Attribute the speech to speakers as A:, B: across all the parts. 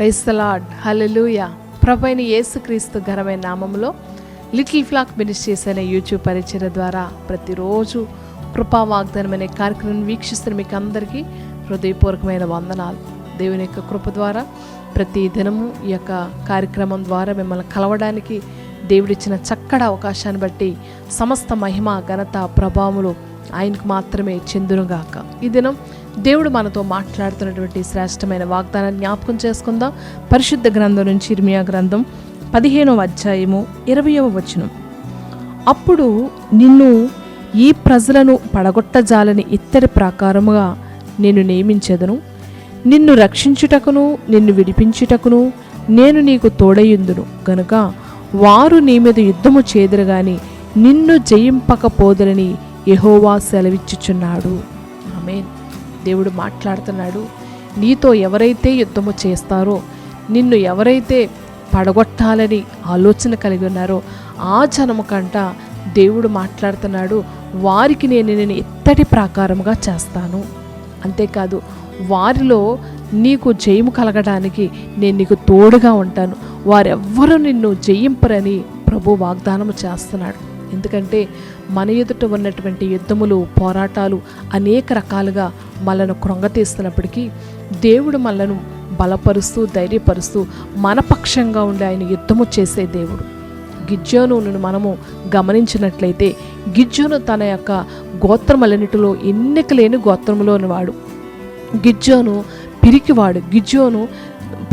A: క్రైస్తలాడ్ హలలుయ ప్రభైన యేసుక్రీస్తు ఘనమైన నామంలో లిటిల్ ఫ్లాక్ మినిస్ట్రీస్ అనే యూట్యూబ్ పరిచయ ద్వారా ప్రతిరోజు కృపా వాగ్దానం అనే కార్యక్రమం వీక్షిస్తున్న మీకు అందరికీ హృదయపూర్వకమైన వందనాలు. దేవుని యొక్క కృప ద్వారా ప్రతి దినము ఈ యొక్క కార్యక్రమం ద్వారా మిమ్మల్ని కలవడానికి దేవుడిచ్చిన చక్కటి అవకాశాన్ని బట్టి సమస్త మహిమ ఘనత ప్రభావములు ఆయనకు మాత్రమే చెందునుగాక. ఈ దినం దేవుడు మనతో మాట్లాడుతున్నటువంటి శ్రేష్టమైన వాగ్దానాన్ని జ్ఞాపకం చేసుకుందాం. పరిశుద్ధ గ్రంథం నుంచి ఇర్మియా గ్రంథం పదిహేనవ అధ్యాయము ఇరవయవ వచనం. అప్పుడు నిన్ను ఈ ప్రజలను పడగొట్టజాలని ఇత్తడి ప్రకారముగా నేను నియమించెదను. నిన్ను రక్షించుటకును నిన్ను విడిపించుటకును నేను నీకు తోడయుందును గనుక వారు నీ మీద యుద్ధము చేదురు గాని నిన్ను జయింపకపోదరని యహోవా సెలవిచ్చుచున్నాడు. ఆమెన్. దేవుడు మాట్లాడుతున్నాడు. నీతో ఎవరైతే యుద్ధము చేస్తారో నిన్ను ఎవరైతే పడగొట్టాలని ఆలోచన కలిగి ఉన్నారో ఆ జనము కంట దేవుడు మాట్లాడుతున్నాడు. వారికి నేను నేను ఎత్తటి ప్రాకారముగా చేస్తాను. అంతేకాదు వారిలో నీకు జయము కలగడానికి నేను నీకు తోడుగా ఉంటాను. వారెవ్వరూ నిన్ను జయింపరని ప్రభు వాగ్దానము చేస్తున్నాడు. ఎందుకంటే మన ఎదుట ఉన్నటువంటి యుద్ధములు పోరాటాలు అనేక రకాలుగా మనను క్రొంగతీస్తున్నప్పటికీ దేవుడు మనలను బలపరుస్తూ ధైర్యపరుస్తూ మన పక్షంగా ఉండి ఆయన యుద్ధము చేసే దేవుడు. గిజ్జోనును మనము గమనించినట్లయితే గిజ్జోను తన యొక్క గోత్రములన్నిటిలో ఎన్నిక లేని గోత్రములోని వాడు. గిజ్జోను పిరికివాడు. గిజ్జోను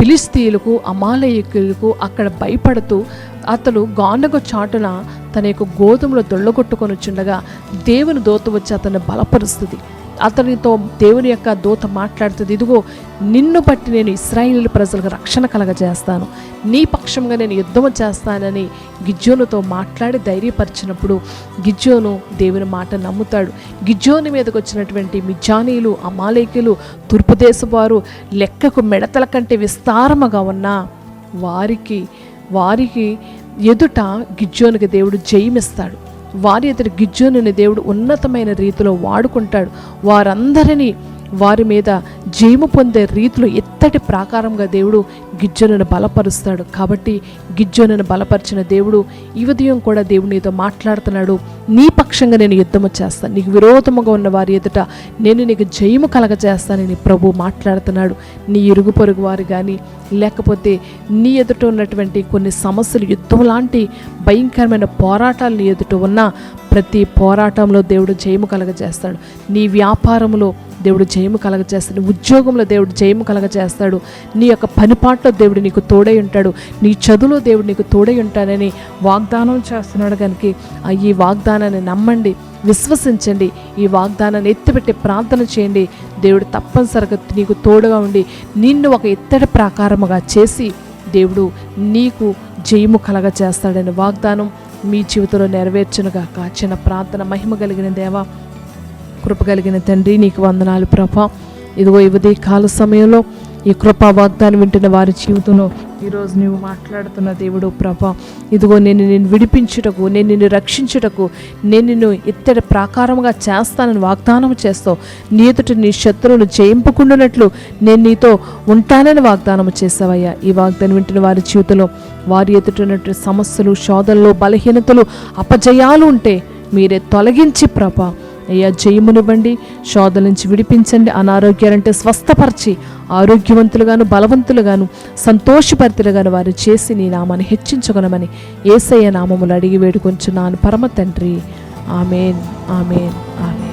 A: పిలిస్తీయులకు అమాలయకులకు అక్కడ భయపడుతూ అతడు గాండగ చాటున తన యొక్క గోధుమలు దొళ్ళగొట్టుకొని వచ్చుండగా దేవుని దోత వచ్చి అతన్ని బలపరుస్తుంది. అతనితో దేవుని యొక్క దూత మాట్లాడుతుంది ఇదిగో నిన్ను బట్టి నేను ఇస్రాయిల్ ప్రజలకు రక్షణ కలగజేస్తాను. నీ పక్షంగా నేను యుద్ధం చేస్తానని గిజ్జోనుతో మాట్లాడి ధైర్యపరిచినప్పుడు గిజ్జోను దేవుని మాట నమ్ముతాడు. గిజ్జోని మీదకి వచ్చినటువంటి మిజానీలు అమాలేకులు తూర్పు వారు లెక్కకు మెడతల కంటే విస్తారముగా ఉన్న వారికి వారికి ఎదుట గిజ్జోనికి దేవుడు జయమిస్తాడు. వారి ఎదురు గిజ్జోనుని దేవుడు ఉన్నతమైన రీతిలో వాడుకుంటాడు. వారందరినీ వారి మీద జయము పొందే రీతిలో ఎత్తటి ప్రాకారంగా దేవుడు గిజ్జోనును బలపరుస్తాడు. కాబట్టి గిజ్జోనును బలపరిచిన దేవుడు ఈ ఉదయం కూడా దేవుడు నీతో మాట్లాడుతున్నాడు. నీ పక్షంగా నేను యుద్ధము చేస్తాను. నీకు విరోధముగా ఉన్న వారి ఎదుట నేను నీకు జయము కలగజేస్తానని ప్రభు మాట్లాడుతున్నాడు. నీ ఇరుగు పొరుగు వారు కానీ లేకపోతే నీ ఎదుట ఉన్నటువంటి కొన్ని సమస్యలు యుద్ధం లాంటి భయంకరమైన పోరాటాలు నీ ఎదుట ఉన్న ప్రతి పోరాటంలో దేవుడు జయము కలగజేస్తాడు. నీ వ్యాపారంలో దేవుడు జయము కలగజేస్తాడు. ఉద్యోగంలో దేవుడు జయము కలగజేస్తాడు. నీ యొక్క పనిపాట్లో దేవుడు నీకు తోడై ఉంటాడు. నీ చదువులో దేవుడు నీకు తోడై ఉంటానని వాగ్దానం చేస్తున్నాడు కనుక ఈ వాగ్దానాన్ని నమ్మండి విశ్వసించండి. ఈ వాగ్దానాన్ని ఎత్తిపెట్టి ప్రార్థన చేయండి. దేవుడు తప్పనిసరిగా నీకు తోడుగా ఉండి నిన్ను ఒక ఎత్తడి ప్రాకారముగా చేసి దేవుడు నీకు జయము కలగ చేస్తాడని వాగ్దానం మీ జీవితంలో నెరవేర్చునుగాక. చిన్న ప్రార్థన మహిమ కలిగిన దేవా కృపగలిగిన తండ్రి నీకు వందనాలు ప్రభ. ఇదిగో ఇవదే కాల సమయంలో ఈ కృపా వాగ్దానం వింటున్న వారి జీవితంలో ఈరోజు నువ్వు మాట్లాడుతున్న దేవుడు ప్రభ. ఇదిగో నేను నిన్ను విడిపించుటకు నేను నిన్ను రక్షించుటకు నేను నిన్ను ఇత్తడి ప్రాకారముగా చేస్తానని వాగ్దానం చేస్తావు. నీ ఎదుట నీ శత్రువులు జయింపుకుండునట్లు నేను నీతో ఉంటానని వాగ్దానం చేసావయ్యా. ఈ వాగ్దానం వింటున్న వారి జీవితంలో వారి ఎదుటినటువంటి సమస్యలు శోధనలు బలహీనతలు అపజయాలు ఉంటే మీరే తొలగించి ప్రభ. అయ్యా జయమునివ్వండి శోధల నుంచి విడిపించండి అనారోగ్యాలంటే స్వస్థపరిచి ఆరోగ్యవంతులుగాను బలవంతులుగాను సంతోషపరితులుగాను వారు చేసి నీ నామాన్ని హెచ్చించుకొనమని ఏసయ్య నామములు అడిగి వేడుకొంచున్నాను. పరమ తండ్రి. ఆమెన్. ఆమెన్. ఆమెన్.